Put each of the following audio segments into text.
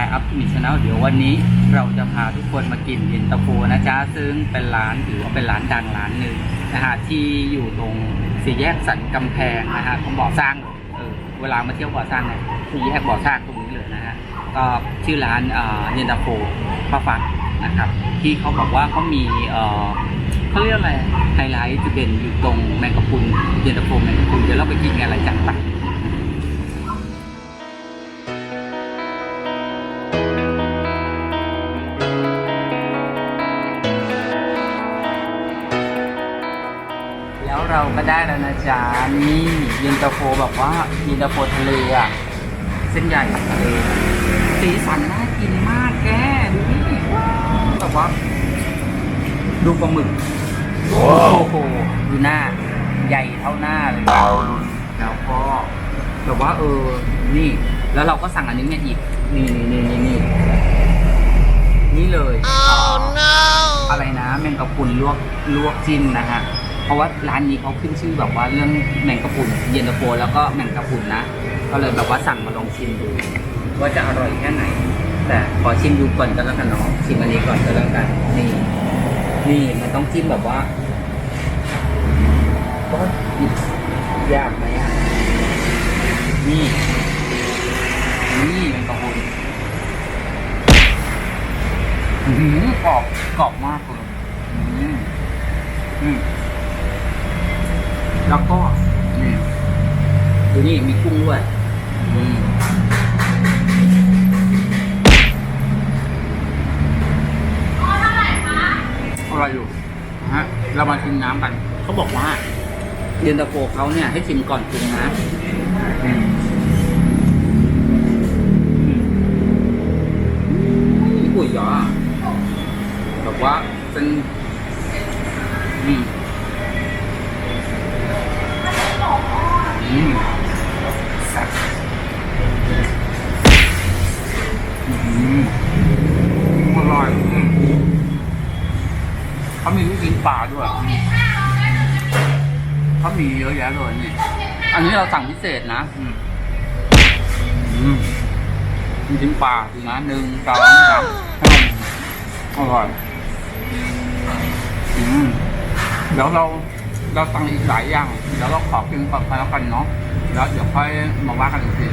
ายอัพมิชแนลเดี๋ยววันนี้เราจะพาทุกคนมากินเย็นตาโฟนะจ๊ะซึ่งเป็นร้านถือว่าเป็นร้านดังร้านหนึ่งนะฮะที่อยู่ตรงสี่แยกสันกำแพงนะฮะตรงบ่อสร้างเออเวลามาเที่ยวบ่อสร้างเนี่ยสี่แยกบ่อสร้างตรงนี้เลยนะฮะก็ชื่อร้านเอ่อเย็นตาโฟป้าฟักนะครับที่เขาบอกว่าเขามีเอ่อเขาเรียกอะไรไฮไลท์จุดเด่นอยู่ตรงแมงกะพุนเย็นตาโฟแมงกะพุนเดี๋ยวเราไปกินกันอะไรจังปะ เราก็ได้แล้วนะจ๊ะนี่เย็นตาโฟแบบว่าเย็นตาโฟทะเลอะเส้นใหญ่ทะเลสีสันน่ากินมากแกดูนี่ว้าวแบบว่าดูปลาหมึกโอ้โหดูหน้า ใหญ่เท่าหน้าเลยแล้วก็แบบว่าเออนี่ แล้วเราก็สั่งอันนี้มาอีกนี่นี่นี่นี่นี่เลยอะไรนะแมงกะพรุนลวกลวกจิ้มนะฮะเพ ราะว่าร้านนี้เขาขึ้นชื่อแบบว่าเรื่องแมงกะพรุนเย็นตาโฟแล้วก็แมงกะพรุนนะ ก็เลยแบบว่าสั่งมาลองชิมดู ว่าจะอร่อยแค่ไหน แต่ขอชิมดูก่อนก็แล้วกันเนาะชิมอันนี้ก่อนก็แล้วกันนี่นี่มันต้องจิ้มแบบว่าก็ยากไหมอะนี่นี่แมงกะพรุนหือกรอบกรอบมากเลยอืมอืม แล้วก็นี่ดูนี่มีกุ้งด้วยอืมอร่อยอยู่นะฮะเรามาชิมน้ำกันเขาบอกว่าเย็นตาโฟเขาเนี่ยให้ชิมก่อนปรุงนะอืมอืมนี่ปุ๋ยเหรอแบบว่าเป็นอืม อืมอร่อยอืมเขามีลูกชิ้นปลาด้วยเขามีเยอะแยะเลยนี่ อันนี้เราสั่งพิเศษนะอืมอืมลูกชิ้นปลาดูนะหนึ่งสองสามอร่อยอืมเดี๋ยวเรา เราสั่งอีกหลายอย่างเดี๋ยวเราขอกินก่อนแล้วกันเนาะแล้วเดี๋ยวค่อยมาว่ากันอีกที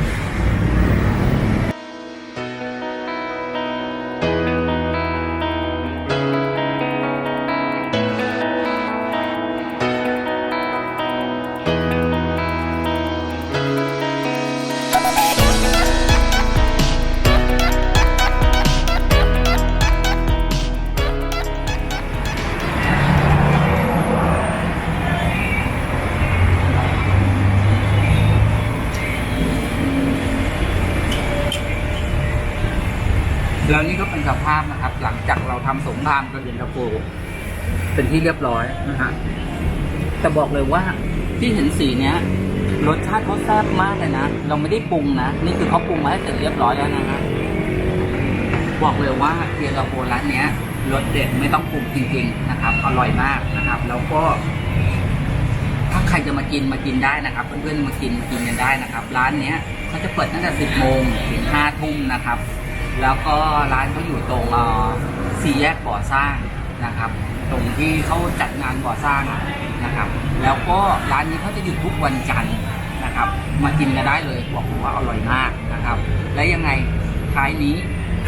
สภาพนะครับ หลังจากเราทำสงครามกับเย็นตาโฟเป็นที่เรียบร้อยนะฮะแต่บอกเลยว่าที่เห็นสีเนี้ยรสชาติเขาแซ่บมากเลยนะ เราไม่ได้ปรุงนะ นี่คือเขาปรุงมาให้เสร็จเรียบร้อยแล้วนะฮะบอกเลยว่าเย็นตาโฟร้านเนี้ยรสเด็ดไม่ต้องปรุงจริง ๆ นะครับ อร่อยมากนะครับ แล้วก็ถ้าใครจะมากินมากินได้นะครับ เพื่อนๆมากินมากินกันได้นะครับ ร้านเนี้ยเขาจะเปิดตั้งแต่ 10โมงถึง5ทุ่มนะครับ แล้วก็ร้านเขาอยู่ตรงสี่แยกก่อสร้างนะครับ ตรงที่เขาจัดงานก่อสร้างนะครับ แล้วก็ร้านนี้เขาจะหยุดทุกวันจันทร์นะครับ มากินกันได้เลยบอกเลยว่าอร่อยมากนะครับ และยังไงท้ายนี้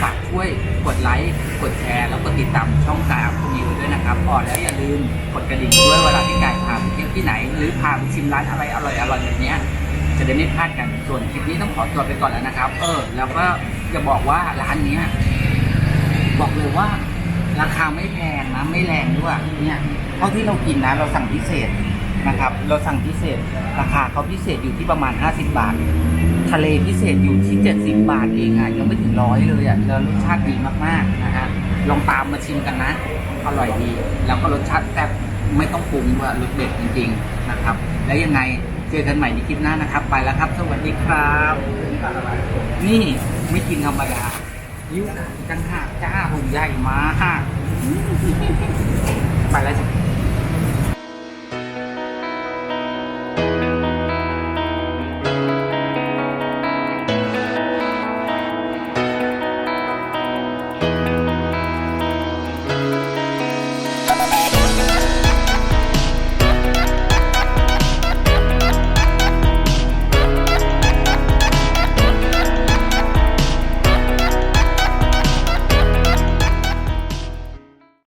ฝากช่วยกดไลค์กดแชร์ แล้วกดติดตามช่องกายอัพนิวด้วยนะครับพอแล้วอย่าลืมกดกระดิ่งด้วยเวลาที่กายพาไปเที่ยวที่ไหน หรือพาไปชิมร้านอะไรอร่อยๆแบบนี้จะได้ไม่พลาดกันส่วนคลิปนี้ต้องขอตัวไปก่อนแล้วนะครับ เออ แล้วก็ จะบอกว่าร้านเนี้ยบอกเลยว่า ราคาไม่แพงนะไม่แรงด้วยเนี่ยเท่าที่เรากินนะเราสั่งพิเศษนะครับ เราสั่งพิเศษ ราคาเขาพิเศษอยู่ที่ประมาณ 50 บาท ทะเลพิเศษอยู่ที่ 70 บาทเองอะยังไม่ถึงร้อยเลยอะแล้วรสชาติดีมากๆนะฮะลองตามมาชิมกันนะ อร่อยดี แล้วก็รสชาติแซ่บไม่ต้องปรุงด้วยรสเด็ดจริง ๆ นะครับ แล้วยังไง เจอกันใหม่ในคลิปหน้านะครับ ไปแล้วครับ สวัสดีครับ นี่ไม่กินธรรมดายิ้วกันหักจ้าหุ่นใหญ่มากไปแล้วจ้ะ